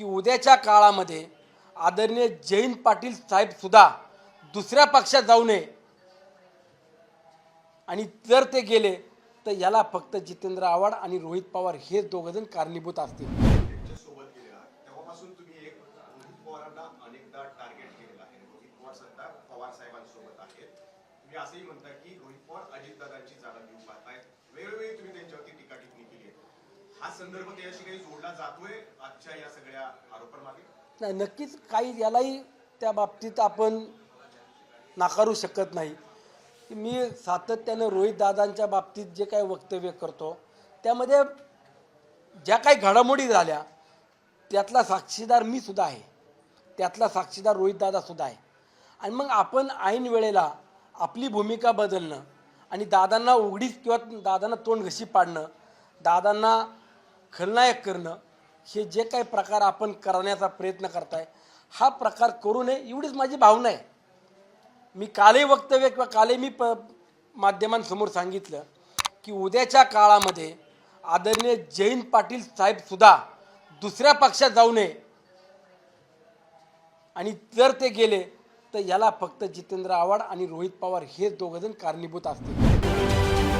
की उद्याच्या काळामध्ये आदरणीय जैन पाटील साहेबसुद्धा दुसऱ्या पक्षात जाऊ नये. आणि जर ते गेले तर याला फक्त जितेंद्र आव्हाड आणि रोहित पवार हे दोघंजण कारणीभूत असतील. वेळोवेळी संदर्भ त्याच्याशी काही जोडला जातोय आजच्या या सगळ्या आरोपांमागे? नाही नक्कीच काही यालाही त्या बाबतीत आपण नाकारू शकत नाही. मी सातत्यानं रोहित दादांच्या बाबतीत जे काही वक्तव्य करतो त्यामध्ये ज्या काही घडामोडी झाल्या त्यातला साक्षीदार मी सुद्धा आहे. त्यातला साक्षीदार रोहितदादा सुद्धा आहे. आणि मग आपण ऐन वेळेला आपली भूमिका बदलणं आणि दादांना उघडीच किंवा दादांना तोंड घशी पाडणं दादांना खलनायक करणं हे जे काही प्रकार आपण करण्याचा प्रयत्न करताय हा प्रकार करू नये एवढीच माझी भावना आहे. मी कालही वक्तव्य किंवा कालही मी प माध्यमांसमोर सांगितलं की उद्याच्या काळामध्ये आदरणीय जयंत पाटील साहेबसुद्धा दुसऱ्या पक्षात जाऊ नये. आणि जर ते गेले तर याला फक्त जितेंद्र आव्हाड आणि रोहित पवार हे दोघंजण कारणीभूत असतील.